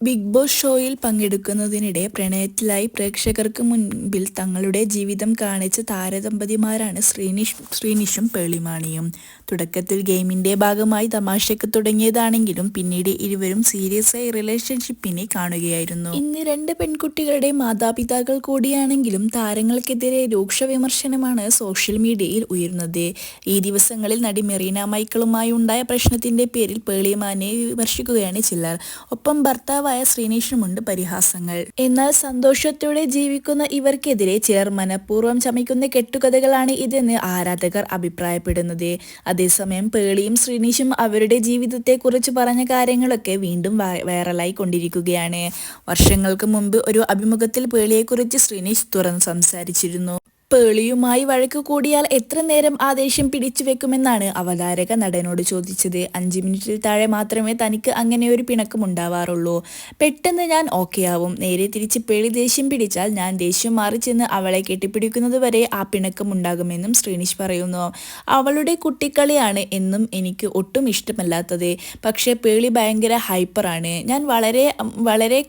Big boss ഷോയിൽ പങ്കെടുക്കുന്നതിനിടെ പ്രണയത്തിലായി പ്രേക്ഷകർക്ക് മുൻപിൽ തങ്ങളുടെ ജീവിതം കാണിച്ച താരദമ്പതിമാരാണ് ശ്രീനിഷ് ശ്രീനിഷും പേളിമാണിയും. തുടക്കത്തിൽ ഗെയിമിന്റെ ഭാഗമായി തമാശയ്ക്ക് തുടങ്ങിയതാണെങ്കിലും പിന്നീട് ഇരുവരും സീരിയസ് ആയി റിലേഷൻഷിപ്പിനെ കാണുകയായിരുന്നു. ഇന്ന് രണ്ട് പെൺകുട്ടികളുടെ മാതാപിതാക്കൾ കൂടിയാണെങ്കിലും താരങ്ങൾക്കെതിരെ രൂക്ഷ വിമർശനമാണ് സോഷ്യൽ മീഡിയയിൽ ഉയരുന്നത്. ഈ ദിവസങ്ങളിൽ നടി മെറീന മൈക്കിളുമായി ഉണ്ടായ പ്രശ്നത്തിന്റെ പേരിൽ പേളിമാനെ വിമർശിക്കുകയാണ് ചിലർ. ഒപ്പം ഭർത്താവായ ശ്രീനേഷുമുണ്ട് പരിഹാസങ്ങൾ. എന്നാൽ സന്തോഷത്തോടെ ജീവിക്കുന്ന ഇവർക്കെതിരെ ചിലർ മനഃപൂർവം ചമയ്ക്കുന്ന കെട്ടുകഥകളാണ് ഇതെന്ന് ആരാധകർ അഭിപ്രായപ്പെടുന്നത്. അതേസമയം പേളിയും ശ്രീനീഷും അവരുടെ ജീവിതത്തെക്കുറിച്ച് പറഞ്ഞ കാര്യങ്ങളൊക്കെ വീണ്ടും വൈറലായി കൊണ്ടിരിക്കുകയാണ് വർഷങ്ങൾക്ക് മുമ്പ് ഒരു അഭിമുഖത്തിൽ പേളിയെക്കുറിച്ച് ശ്രീനീഷ് തുറന്ന് സംസാരിച്ചിരുന്നു. പേളിയുമായി വഴക്ക് കൂടിയാൽ എത്ര നേരം ആ ദേഷ്യം പിടിച്ചു വെക്കുമെന്നാണ് അവതാരക നടനോട് ചോദിച്ചത്. അഞ്ച് മിനിറ്റിൽ താഴെ മാത്രമേ തനിക്ക് അങ്ങനെ ഒരു പിണക്കം ഉണ്ടാവാറുള്ളൂ. പെട്ടെന്ന് ഞാൻ ഓക്കെ ആവും. നേരെ തിരിച്ച് പേളി ദേഷ്യം പിടിച്ചാൽ ഞാൻ ദേഷ്യം മാറി ചെന്ന് അവളെ കെട്ടിപ്പിടിക്കുന്നത് വരെ ആ പിണക്കം ഉണ്ടാകുമെന്നും ശ്രീനിഷ് പറയുന്നു. അവളുടെ കുട്ടിക്കളിയാണ് എന്നും എനിക്ക് ഒട്ടും ഇഷ്ടമല്ലാത്തത്. പക്ഷേ പേളി ഭയങ്കര ഹൈപ്പറാണ് ഞാൻ വളരെ വളരെ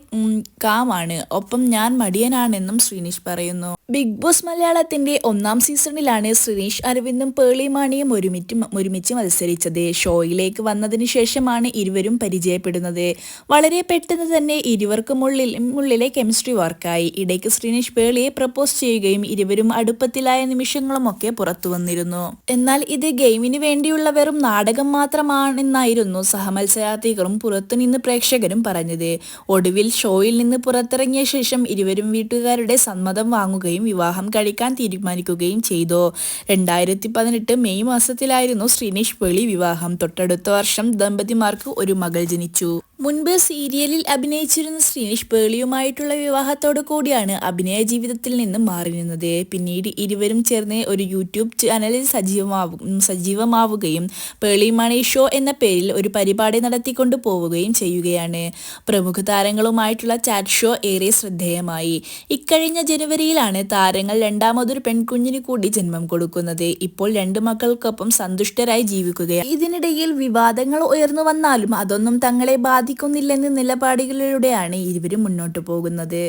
കാമാണ് ഒപ്പം ഞാൻ മടിയനാണെന്നും ശ്രീനിഷ് പറയുന്നു. ബിഗ് ബോസ് മലയാളത്തിന്റെ ഒന്നാം സീസണിലാണ് സുരേഷ് അരവിന്ദും പേളി മാണിയും ഒരുമിച്ച് ഒരുമിച്ച് മത്സരിച്ചത്. ഷോയിലേക്ക് വന്നതിന് ശേഷമാണ് ഇരുവരും പരിചയപ്പെടുന്നത്. വളരെ പെട്ടെന്ന് തന്നെ ഇരുവർക്കുമുള്ളിൽ മുള്ളിലെ കെമിസ്ട്രി വർക്കായി. ഇടയ്ക്ക് സുരേഷ് പേളിയെ പ്രപ്പോസ് ചെയ്യുകയും ഇരുവരും അടുപ്പത്തിലായ നിമിഷങ്ങളുമൊക്കെ പുറത്തു വന്നിരുന്നു. എന്നാൽ ഇത് ഗെയിമിന് വേണ്ടിയുള്ള വെറും നാടകം മാത്രമാണെന്നായിരുന്നു സഹമത്സരാർത്ഥികളും പുറത്തുനിന്ന് പ്രേക്ഷകരും പറഞ്ഞത്. ഒടുവിൽ ഷോയിൽ നിന്ന് പുറത്തിറങ്ങിയ ശേഷം ഇരുവരും വീട്ടുകാരുടെ സമ്മതം വാങ്ങുകയും വിവാഹം കഴിക്കാൻ തീരുമാനിക്കുകയും ചെയ്തു. രണ്ടായിരത്തി പതിനെട്ട് മെയ് മാസത്തിലായിരുന്നു ശ്രീനേഷ് പേളി വിവാഹം. തൊട്ടടുത്ത വർഷം ദമ്പതിമാർക്ക് ഒരു മകൾ ജനിച്ചു. മുൻപ് സീരിയലിൽ അഭിനയിച്ചിരുന്ന ശ്രീനിഷ് പേളിയുമായിട്ടുള്ള വിവാഹത്തോടു കൂടിയാണ് അഭിനയ ജീവിതത്തിൽ നിന്ന് മാറി നിന്നത്. പിന്നീട് ഇരുവരും ചേർന്ന് ഒരു യൂട്യൂബ് ചാനലിൽ സജീവമാവും സജീവമാവുകയും പേളി മണി ഷോ എന്ന പേരിൽ ഒരു പരിപാടി നടത്തിക്കൊണ്ട് പോവുകയും ചെയ്യുകയാണ്. പ്രമുഖ താരങ്ങളുമായിട്ടുള്ള ചാറ്റ് ഷോ ഏറെ ശ്രദ്ധേയമായി. ഇക്കഴിഞ്ഞ ജനുവരിയിലാണ് താരങ്ങൾ രണ്ടാമതൊരു പെൺകുഞ്ഞിന് കൂടി ജന്മം കൊടുക്കുന്നത്. ഇപ്പോൾ രണ്ട് മക്കൾക്കൊപ്പം സന്തുഷ്ടരായി ജീവിക്കുകയാണ്. ഇതിനിടയിൽ വിവാദങ്ങൾ ഉയർന്നു വന്നാലും അതൊന്നും തങ്ങളെ ബാധിക്കുന്നില്ലെന്ന നിലപാടുകളിലൂടെയാണ് ഇരുവരും മുന്നോട്ട് പോകുന്നത്.